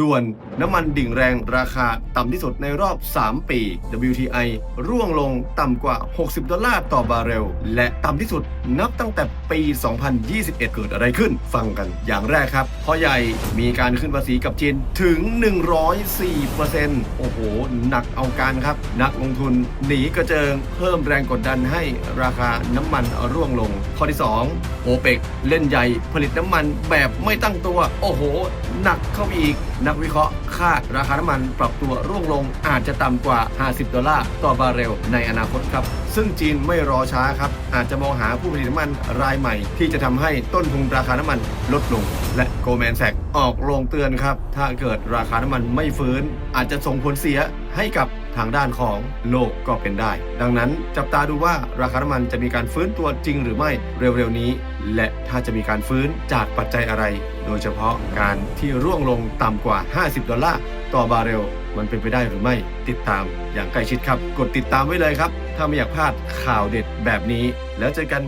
ด่วนน้ำมันดิ่งแรงราคาต่ำที่สุดในรอบ 3 ปี WTI ร่วงลงต่ำกว่า 60 ดอลลาร์ต่อบาร์เรล และต่ำที่สุดนับตั้งแต่ปี 2021 เกิดอะไรขึ้น ฟังกันอย่างแรกครับพ่อใหญ่มีการขึ้นภาษีกับจีนถึง 104%โอ้โห หนักเอาการครับ นักลงทุนหนีกระเจิงเพิ่มแรงกดดันให้ราคาน้ำมันร่วงลง ข้อที่ 2 โอเปกเล่นใหญ่ผลิตน้ำมันแบบไม่ตั้งตัว โอ้โห หนักเข้าไปอีกนักวิเคราะห์คาดราคาน้ำมันปรับตัวร่วงลงอาจจะต่ำกว่า 50 ดอลลาร์ต่อบาร์เรลในอนาคตครับ ซึ่งจีนไม่รอช้าครับ อาจจะมองหาผู้ผลิตน้ำมันรายใหม่ ที่จะทำให้ต้นทุนราคาน้ำมันลดลง และโกลแมนแซกออกโรงเตือนครับ ถ้าเกิดราคาน้ำมันไม่ฟื้น อาจจะส่งผลเสียให้กับ ทางด้านของโลกก็เป็นได้ ดังนั้นจับตาดูว่าราคาน้ำมันจะมีการฟื้นตัวจริงหรือไม่เร็วๆนี้ และถ้าจะมีการฟื้นจากปัจจัยอะไร โดยเฉพาะการที่ร่วงลงต่ำกว่า 50 ดอลลาร์ต่อบาร์เรลมันเป็นไปได้หรือไม่ติดตามอย่างใกล้ชิดครับ กดติดตามไว้เลยครับ ถ้าไม่อยากพลาดข่าวเด็ดแบบนี้ แล้วเจอกัน